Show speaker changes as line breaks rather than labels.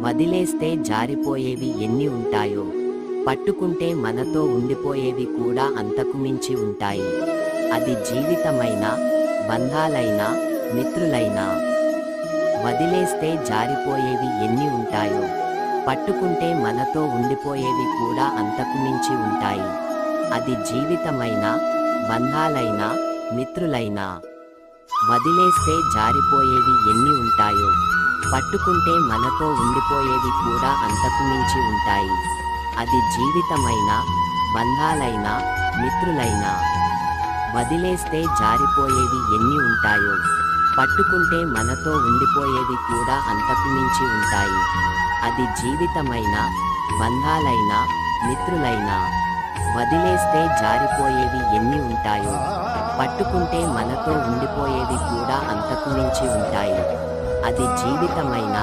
వదిలేస్తే జారిపోయేవి ఎన్ని ఉంటాయో పట్టుకుంటే మనతో ఉండిపోయేవి కూడా అంతకు మించి ఉంటాయి. అది జీవితమైనా బంధాలైనా మిత్రులైనా. వదిలేస్తే జారిపోయేవి ఎన్ని ఉంటాయో పట్టుకుంటే మనతో ఉండిపోయేవి కూడా అంతకుమించి ఉంటాయి. అది జీవితమైనా బంధాలైనా మిత్రులైనా. వదిలేస్తే జారిపోయేవి ఎన్ని ఉంటాయో పట్టుకుంటే మనతో ఉండిపోయేవి కూడా అంతకు మించి ఉంటాయి. అది జీవితమైనా బంధాలైనా మిత్రులైనా. వదిలేస్తే జారిపోయేవి ఎన్ని ఉంటాయో. పట్టుకుంటే మనతో ఉండిపోయేవి కూడా అంతకు మించి ఉంటాయి. అది జీవితమైనా బంధాలైనా మిత్రులైనా. వదిలేస్తే జారిపోయేవి ఎన్ని ఉంటాయో. పట్టుకుంటే మనతో ఉండిపోయేవి కూడా అంతకు మించి ఉంటాయి. అది జీవితమైనా